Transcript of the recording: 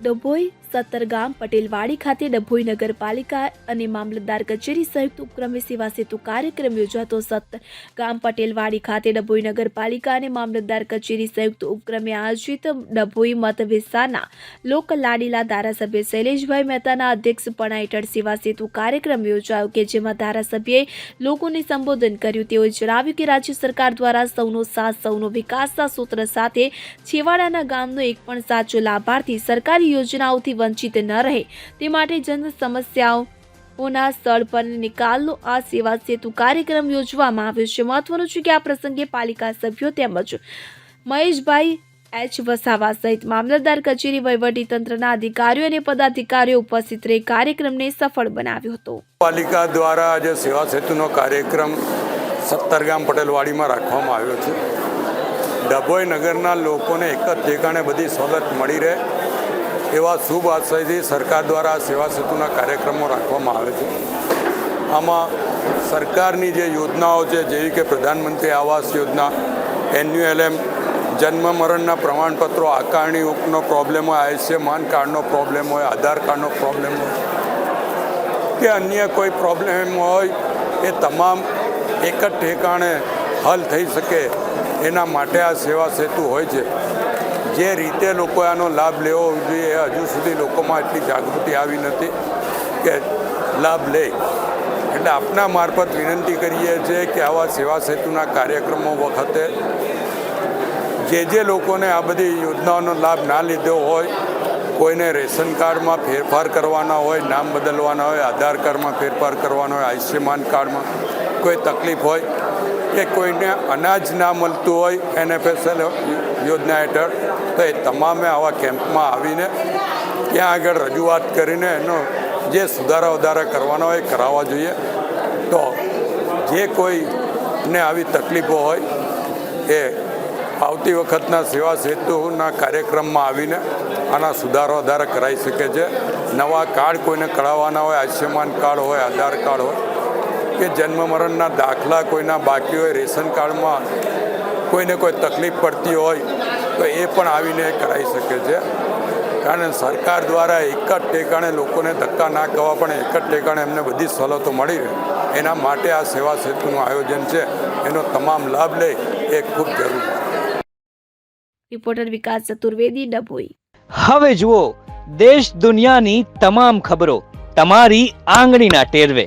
ડભોઈ, સત્તરગામ, પટેલવાડી ખાતે ડભોઈ નગરપાલિકા અને મામલતદાર કચેરી સંયુક્ત ઉપક્રમે સેવા સેતુ કાર્યક્રમ યોજાતો સત્તર ગામ પટેલવાડી ખાતે ડભોઈ નગરપાલિકા અને મામલતદાર કચેરી સંયુક્ત ઉપક્રમે આયોજિત ડભોઈ મત વિસ્તારના લોક લાડીલા ધારાસભ્ય શૈલેષભાઈ મહેતાના અધ્યક્ષપણા હેઠળ સેવા સેતુ કાર્યક્રમ યોજાયો કે જેમાં ધારાસભ્યએ લોકોને સંબોધન કર્યું. તેઓએ જણાવ્યું કે રાજ્ય સરકાર દ્વારા સૌનો સાથ, સૌનો વિકાસના સૂત્ર સાથે છેવાડાના ગામનો એક પણ સાચો લાભાર્થી સરકારી યોજનાઓથી વંચિત ન રહે. તે માટે જન સમસ્યાઓના સ્થળ પર નિકાલનો આ સેવા સેતુ કાર્યક્રમ યોજવામાં આવ્યો છે. મહત્વનું છે કે આ પ્રસંગે પાલિકા સભ્યો તેમજ મહેશભાઈ એચ વસાવા સહિત મામલતદાર કચેરી વહીવટી તંત્રના અધિકારીઓ અને પદાધિકારીઓ ઉપસ્થિત રહી કાર્યક્રમને સફળ બનાવ્યો હતો. પાલિકા દ્વારા આજે સેવા સેતુનો કાર્યક્રમ સત્તરગામ પટેલવાડીમાં રાખવામાં આવ્યો છે. ડભોઈ નગરના લોકોને એક જ ઠેકાણે બધી સવલત મળી રહે. એવા શુભ આશયથી સરકાર દ્વારા સેવા સેતુના કાર્યક્રમો રાખવામાં આવે છે. આમાં સરકારની જે યોજનાઓ છે, જેવી કે પ્રધાનમંત્રી આવાસ યોજના, એન્યુએલએમ, જન્મ મરણના પ્રમાણપત્રો આકારણીનો પ્રોબ્લેમ હોય, આયુષ્યમાન કાર્ડનો પ્રોબ્લેમ હોય, આધાર કાર્ડનો પ્રોબ્લેમ હોય, કે અન્ય કોઈ પ્રોબ્લેમ હોય, એ તમામ એક જ ઠેકાણે હલ થઈ શકે એના માટે આ સેવા સેતુ હોય છે. જે રીતે લોકો આનો લાભ લેવો જોઈએ, હજુ સુધી લોકોમાં એટલી જાગૃતિ આવી નથી કે લાભ લે. એટલે આપના મારફત વિનંતી કરીએ છીએ કે આવા સેવા સેતુના કાર્યક્રમો વખતે જે જે લોકોને આ બધી યોજનાઓનો લાભ ના લીધો હોય, કોઈને રેશન કાર્ડમાં ફેરફાર કરવાના હોય, નામ બદલવાના હોય, આધાર કાર્ડમાં ફેરફાર કરવાનો હોય, આયુષ્યમાન કાર્ડમાં કોઈ તકલીફ હોય કે કોઈને અનાજ ના મળતું હોય એનએફએસએલ યોજના હેઠળ, તો એ તમામે આવા કેમ્પમાં આવીને ત્યાં આગળ રજૂઆત કરીને એનો જે સુધારા વધારા કરવાના હોય કરાવવા જોઈએ. તો જે કોઈને આવી તકલીફો હોય, એ આવતી વખતના સેવા સેતુના કાર્યક્રમમાં આવીને આના સુધારો વધારા કરાવી શકે છે. નવા કાર્ડ કોઈને કઢાવવાના હોય, આયુષ્યમાન કાર્ડ હોય, આધાર કાર્ડ હોય કે જન્મ મરણના દાખલા કોઈના બાકી હોય રેશન કાર્ડમાં કોઈને કોઈ તકલીફ પડતી હોય તો એ પણ આવીને કરાવી શકે છે. કારણ સરકાર દ્વારા એક જ ટેકાણે લોકોને ધક્કા ના કરવા પણ એક જ ટેકાણે એમને બધી સવલતો મળી રહે. એના માટે આ સેવા સેતુનું આયોજન છે. એનો તમામ લાભ લે એ ખૂબ જરૂરી છે. રિપોર્ટર વિકાસ ચતુર્વેદી ડભોઈ. હવે જુઓ દેશ દુનિયાની તમામ ખબરો તમારી આંગળીના ટેરવે.